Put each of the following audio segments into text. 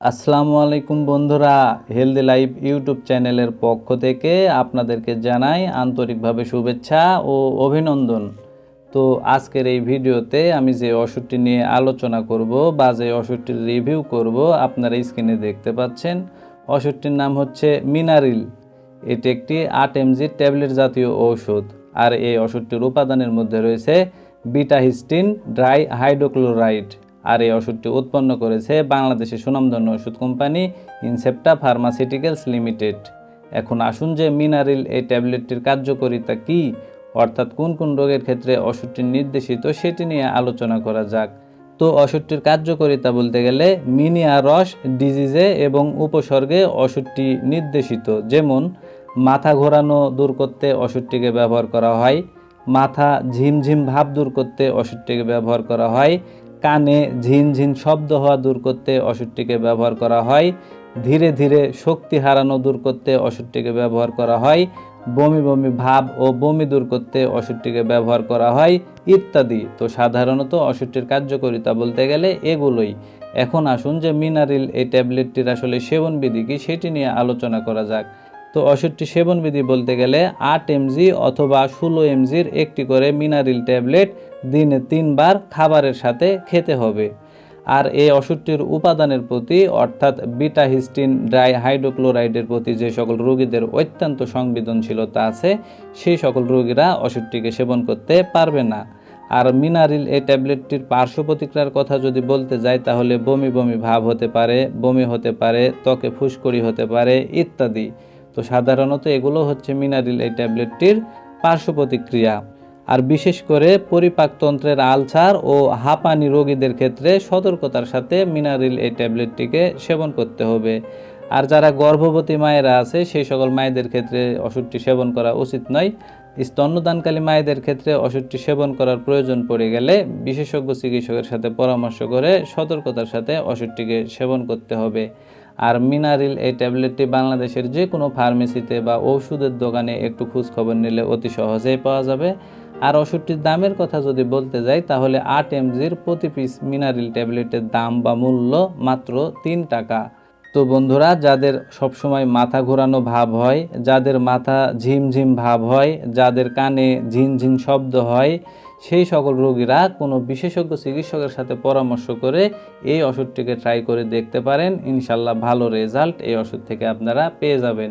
আসসালামু আলাইকুম বন্ধুরা হেলদি লাইফ ইউটিউব চ্যানেলের পক্ষ থেকে আপনাদেরকে জানাই আন্তরিকভাবে শুভেচ্ছা ও অভিনন্দন। তো আজকের এই ভিডিওতে আমি যে ওষুধটি নিয়ে আলোচনা করব বা যে ওষুধটির রিভিউ করব, আপনারা স্ক্রিনে দেখতে পাচ্ছেন। ওষুধটির নাম হচ্ছে মিনারিল এটি একটি আট এমজি ট্যাবলেট জাতীয় ঔষধ। আর এই ওষুধটির উপাদানের মধ্যে রয়েছে বিটাহিস্টিন ড্রাই হাইড্রোক্লোরাইড আর এই ওষুধটি উৎপন্ন করেছে বাংলাদেশের সুনামধন্য ওষুধ কোম্পানি ইনসেপ্টা ফার্মাসিউটিক্যালস লিমিটেড। এখন আসুন যে মিনারিল এই ট্যাবলেটটির কার্যকারিতা কি, অর্থাৎ কোন কোন রোগের ক্ষেত্রে ওষুধটি নির্দেশিত সেটি নিয়ে আলোচনা করা যাক। তো ওষুধটির কার্যকারিতা বলতে গেলে মিনিয়া রস ডিজিজে এবং উপসর্গে ওষুধটি নির্দেশিত, যেমন মাথা ঘোরানো দূর করতে ওষুধটিকে ব্যবহার করা হয়, মাথা ঝিমঝিম ভাব দূর করতে ওষুধটিকে ব্যবহার করা হয় কানে ঝিনঝিন শব্দ হওয়া দূর করতে ওষুধটিকে ব্যবহার করা হয়। ধীরে ধীরে শক্তি হারানো দূর করতে ওষুধটিকে ব্যবহার করা হয়। বমি বমি ভাব ও বমি দূর করতে ওষুধটিকে ব্যবহার করা হয়। ইত্যাদি। তো সাধারণত ওষুধটির কার্যকারিতা বলতে গেলে এগুলোই। এখন আসুন যে মিনারিল এই ট্যাবলেটটির আসলে সেবনবিধি কি সেটি নিয়ে আলোচনা করা যাক। তো ওষুধটি সেবনবিধি বলতে গেলে আট এমজি অথবা ষোলো এমজির একটি করে মিনারিল ট্যাবলেট দিনে তিনবার খাবারের সাথে খেতে হবে। আর এই ওষুধটির উপাদানের প্রতি, অর্থাৎ বিটাহিস্টিন ড্রাই হাইড্রোক্লোরাইডের প্রতি যে সকল রোগীদের অত্যন্ত সংবেদনশীলতা আছে, সেই সকল রোগীরা ওষুধটিকে সেবন করতে পারবে না। আর মিনারিল এই ট্যাবলেটটির পার্শ্ব প্রতিক্রিয়ার কথা যদি বলতে যাই, তাহলে বমি বমি ভাব হতে পারে, বমি হতে পারে, ত্বকে ফুসকুড়ি হতে পারে ইত্যাদি। তো সাধারণত এগুলো হচ্ছে মিনারিল এই ট্যাবলেটটির পার্শ্ব প্রতিক্রিয়া। আর বিশেষ করে পরিপাকতন্ত্রের আলসার ও হাঁপানি রোগীদের ক্ষেত্রে সতর্কতার সাথে মিনারিল এই ট্যাবলেটটিকে সেবন করতে হবে। আর যারা গর্ভবতী মায়েরা আছে, সেই সকল মায়েদের ক্ষেত্রে ওষুধটি সেবন করা উচিত নয়। স্তন্যদানকালী মায়েদের ক্ষেত্রে ওষুধটি সেবন করার প্রয়োজন পড়ে গেলে বিশেষজ্ঞ চিকিৎসকের সাথে পরামর্শ করে সতর্কতার সাথে ওষুধটিকে সেবন করতে হবে। আর মিনারিল এই ট্যাবলেটটি বাংলাদেশের যে কোনো ফার্মেসিতে বা ওষুধের দোকানে একটু খোঁজ খবর নিলে অতি সহজেই পাওয়া যাবে। আর ওষুধটির দামের কথা যদি বলতে যাই, তাহলে আট এমজির প্রতি পিস মিনারিল ট্যাবলেটের দাম বা মূল্য মাত্র তিন টাকা। তো বন্ধুরা, যাদের সবসময় মাথা ঘোরানো ভাব হয়, যাদের মাথা ঝিমঝিম ভাব হয়, যাদের কানে ঝিনঝিন শব্দ হয়, সেই সকল রোগীরা কোনো বিশেষজ্ঞ চিকিৎসকের সাথে পরামর্শ করে এই ওষুধটিকে ট্রাই করে দেখতে পারেন। ইনশাল্লাহ ভালো রেজাল্ট এই ওষুধ থেকে আপনারা পেয়ে যাবেন।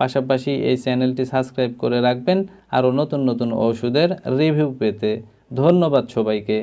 পাশাপাশি এই চ্যানেলটি সাবস্ক্রাইব করে রাখবেন। আরও নতুন নতুন ওষুধের রিভিউ পেতে ধন্যবাদ সবাইকে।